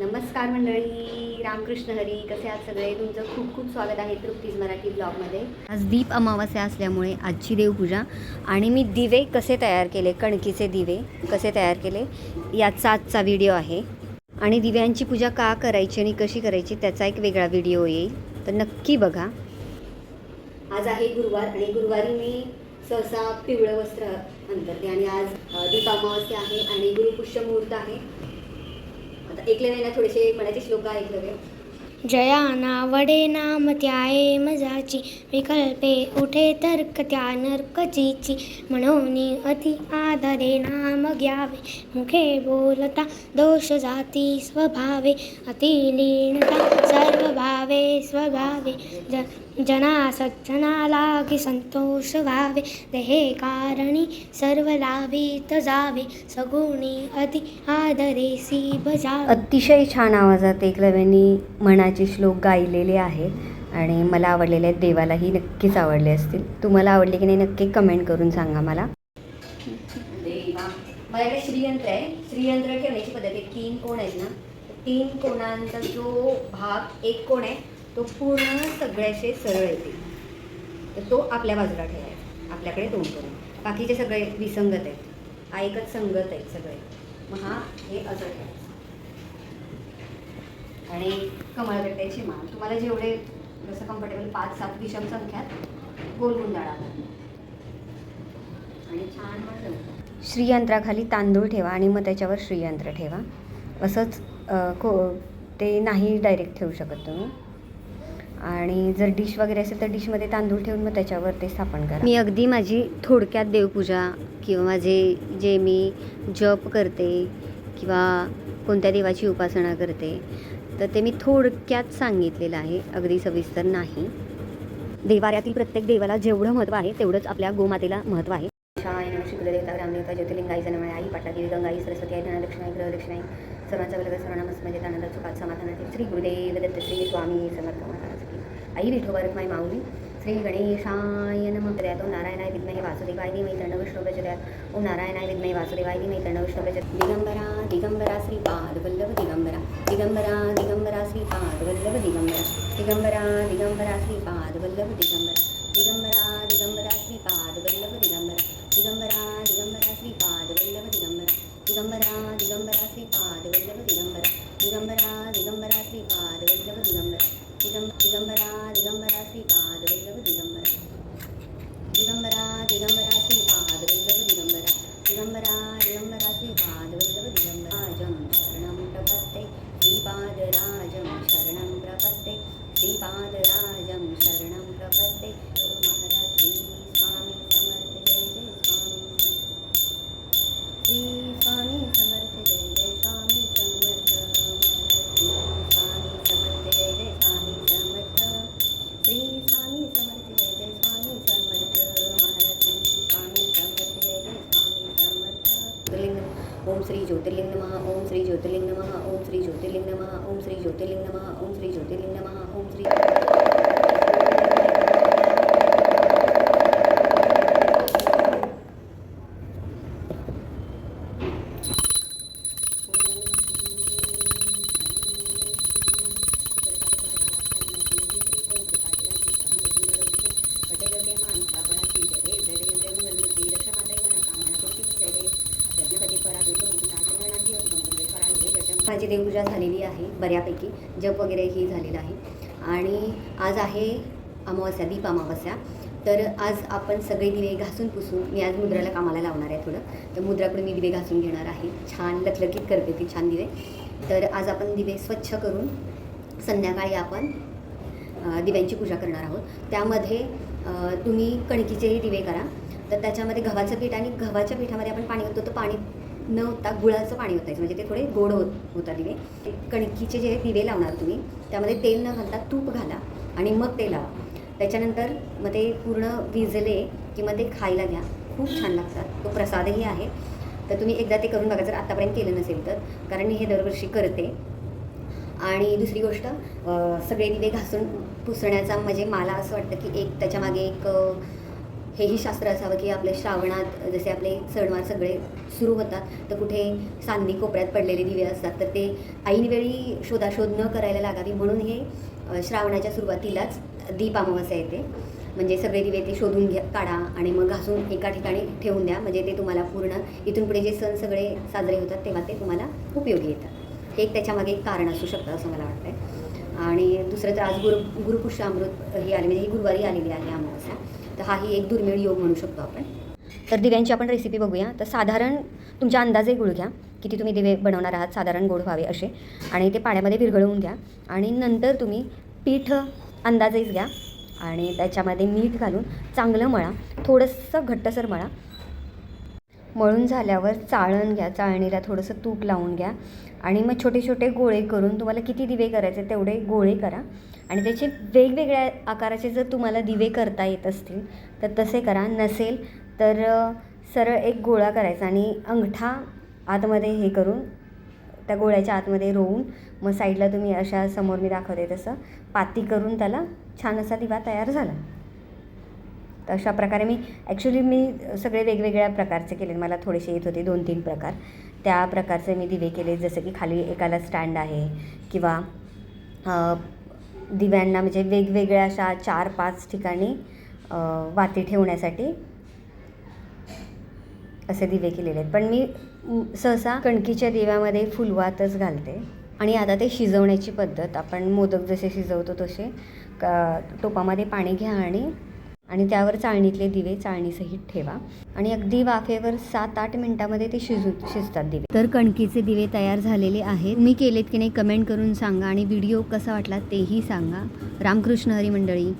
नमस्कार मंडळी रामकृष्ण हरी कसे आहात सगळे? तुमचं खूप खूप स्वागत आहे तृप्तीज मराठी ब्लॉगमध्ये. आज दीप अमावस्या असल्यामुळे आजची देवपूजा. आणि मी दिवे कसे तयार केले कणकीचे दिवे कसे तयार केले याचा आजचा व्हिडिओ आहे. आणि दिव्यांची पूजा का करायची आणि कशी करायची त्याचा एक वेगळा व्हिडिओ येईल. तर नक्की बघा. आज आहे गुरुवार आणि गुरुवारी मी सहसा पिवळं वस्त्र अंतरते आणि आज दीप अमावस्या आहे आणि गुरुपुष्य मुहूर्त आहे. ऐकले ना थोडेसे म्हणायचे श्लोक ऐकले जया नावडे नाम त्याये मजाची विकल्पे उठे तर्क त्या नर्कचीची. म्हणून अति आदरे नाम घ्यावे मुखे बोलता दोष जाती स्वभावे. अतिलीनता सर्व भावे स्वभावे. ज जना सज्जना लागी संतोष व्हावे देहे कारणी सर्व लाभित जावे सगुणी अति आदरेसी बजावे अतिशय छान आवाजात एकलव्यांनी मनाचे श्लोक गायलेले आहेत आणि मला आवडलेले आहेत देवालाही नक्कीच आवडले असतील. तुम्हाला आवडले की नाही नक्की कमेंट करून सांगा मला. माझ्याकडे श्रीयंत्र आहे. श्रीयंत्र ठेवण्याची पद्धत आहे. तीन कोण आहेत ना? तीन कोणांचा जो भाग एक कोण आहे तो पूर्ण सगळ्याचे सरळ येते. तर तो आपल्या बाजूला ठेवायचा. आपल्याकडे दोन करून. बाकीचे सगळे विसंगत आहेत. ऐकत संगत आहेत सगळे. मग हा हे असं ठेवायचं. आणि कमळगट्ट्याची मान तुम्हाला जेवढे जसं कम्फर्टेबल पाच सात विषम संख्यात गोल गुंडाळा. आणि छान वाटलं श्रीयंत्राखाली तांदूळ ठेवा आणि मग त्याच्यावर श्रीयंत्र ठेवा. असंच को ते नाही डायरेक्ट ठेवू शकत तुम्ही. आणि जर डिश वगैरे असेल तर डिशमध्ये तांदूळ ठेवून मग त्याच्यावर ते स्थापन करा. मी अगदी माझी थोडक्यात देवपूजा किंवा माझे जे मी जप करते किंवा कोणत्या देवाची उपासना करते तर ते मी थोडक्यात सांगितलेलं आहे. अगदी सविस्तर नाही. देवाऱ्यातील प्रत्येक देवाला जेवढं महत्त्व आहे तेवढंच आपल्या गोमातेला महत्त्व आहे. नम शुक्लदेवता रामदेवता ज्योतिर्लिंगाई नमः आई पाटादेवी गंगाई सरस्वती आई धना दक्षिणाई सर्वांच्या दक्षिणाई सर्वांचा वर्ग सर्वनामस म्हणजे त्यानंतर सुखात समाधानातील श्री गुरुदेव दत्त श्री स्वामी समर्थ महाराज आई विठोबा माय माऊली. श्री गणेशाय नमः. प्रदयात ओम नारायणाय विद्महे वासुदेवाय धीमहि तण्णव विष्णू प्रचोदयात ओम नारायणाय विद्महे वासुदेवाय धीमहि तण्णव विष्णू प्रचोदयात दिगंबरा दिगंबरा श्रीपाद वल्लभ दिगंबरा. दिगंबरा दिगंबरा श्रीपाद वल्लभ दिगंबरा. दिगंबरा दिगंबरा श्रीपाद वल्लभ दिगंबरा. दिगंबरा दिगंबरा श्रीपाद वल्लभ दिगंबरा. ज्योतिर्लिंग ओम श्री ज्योतिर्लिंग नमः ओम श्री ज्योतिर्लिंग नमः ओम श्री ज्योतिर्लिंग नमः ओम श्री ज्योतिर्लिंग नमः ओम श्री ज्योतिर्लिंग नमः। ओम माझी देवपूजा झालेली आहे बऱ्यापैकी. जप वगैरे ही झालेलं आहे. आणि आज आहे अमावस्या दीप अमावस्या. तर आज आपण सगळे दिवे घासून पुसून मी आज मुद्राला कामाला लावणार आहे थोडं. तर मुद्राकडून मी दिवे घासून घेणार आहे. छान लखलखीत करते ती छान दिवे. तर आज आपण दिवे स्वच्छ करून संध्याकाळी आपण दिव्यांची पूजा करणार आहोत. त्यामध्ये तुम्ही कणकीचेही दिवे करा. तर त्याच्यामध्ये गव्हाचं पीठ आणि गव्हाच्या पिठामध्ये आपण पाणी होतो तर पाणी न होता गुळाचं पाणी होतायचं म्हणजे ते थोडे गोड होत होतात दिवे. ते कणकीचे जे दिवे लावणार तुम्ही त्यामध्ये तेल न घालता तूप घाला आणि मग ते लावा. त्याच्यानंतर मग ते पूर्ण विजले की मग ते खायला घ्या. खूप छान लागतात. तो प्रसादही आहे. तर तुम्ही एकदा ते करून बघा. जर आत्तापर्यंत केलं नसेल तर. कारण मी हे दरवर्षी करते. आणि दुसरी गोष्ट सगळे दिवे घासून पुसण्याचा म्हणजे मला असं वाटतं की एक त्याच्यामागे एक हेही शास्त्र असावं की आपले श्रावणात जसे आपले सणवार सगळे सुरू होतात तर कुठे सांदणी कोपऱ्यात पडलेले दिवे असतात तर ते ऐनवेळी शोधाशोध न करायला लागावी म्हणून हे श्रावणाच्या सुरुवातीलाच दीप अमावस्या येते. म्हणजे सगळे दिवे ते शोधून घ्या काढा आणि मग घासून एका ठिकाणी ठेवून द्या. म्हणजे ते तुम्हाला पूर्ण इथून पुढे जे सण सगळे साजरे होतात तेव्हा ते तुम्हाला उपयोगी येतात. हे एक त्याच्यामागे एक कारण असू शकतं असं मला वाटतंय. आणि दुसरं तर आज गुरु गुरुपुष्यामृत ही आली म्हणजे ही गुरुवारी आलेली आहे अमावस्या तर हाही एक दुर्मिळ योग म्हणू शकतो आपण. तर दिव्यांची आपण रेसिपी बघूया. तर साधारण तुमच्या अंदाजे गुळ घ्या. किती तुम्ही दिवे बनवणार आहात साधारण गोड व्हावे असे. आणि ते पाण्यामध्ये विरघळवून घ्या. आणि नंतर तुम्ही पीठ अंदाजेच घ्या. आणि त्याच्यामध्ये मीठ घालून चांगलं मळा. थोडंसं घट्टसर मळा. मळून झाल्यावर चाळण घ्या चाळणीला थोडंसं तूप लावून घ्या. आणि मग छोटे छोटे गोळे करून तुम्हाला किती दिवे करायचे तेवढे गोळे करा. आणि त्याचे वेगवेगळ्या आकाराचे जर तुम्हाला दिवे करता येत असतील तर तसे करा. नसेल तर सरळ एक गोळा करायचा आणि अंगठा आतमध्ये हे करून त्या गोळ्याच्या आतमध्ये रोवून मग साईडला तुम्ही अशा समोर मी दाखवते तसं पाती करून त्याला छान असा दिवा तयार झाला. तर अशा प्रकारे मी ॲक्च्युली मी सगळे वेगवेगळ्या प्रकारचे केले. मला थोडेसे येत होते दोन तीन प्रकार. त्या प्रकारचे मी दिवे केले जसं की खाली एकाला स्टँड आहे किंवा दिव्यांना म्हणजे वेगवेगळ्या अशा चार पाच ठिकाणी वाती ठेवण्यासाठी असे दिवे केलेले आहेत. पण मी सहसा कणकीच्या दिव्यामध्ये फुलवातच घालते. आणि आता ते शिजवण्याची पद्धत आपण मोदक जसे शिजवतो तसे का टोपामध्ये पाणी घ्या आणि आणि त्यावर चाळणीतले दिवे चाळणीसहित ठेवा. आणि अगदी वाफेवर सात आठ मिनटामध्ये ते शिजू शिजतात दिवे. तर कणकीचे दिवे तयार झालेले आहेत. मी केलेत की नाही कमेंट करून सांगा आणि व्हिडिओ कसा वाटला तेही सांगा. रामकृष्ण हरी मंडळी.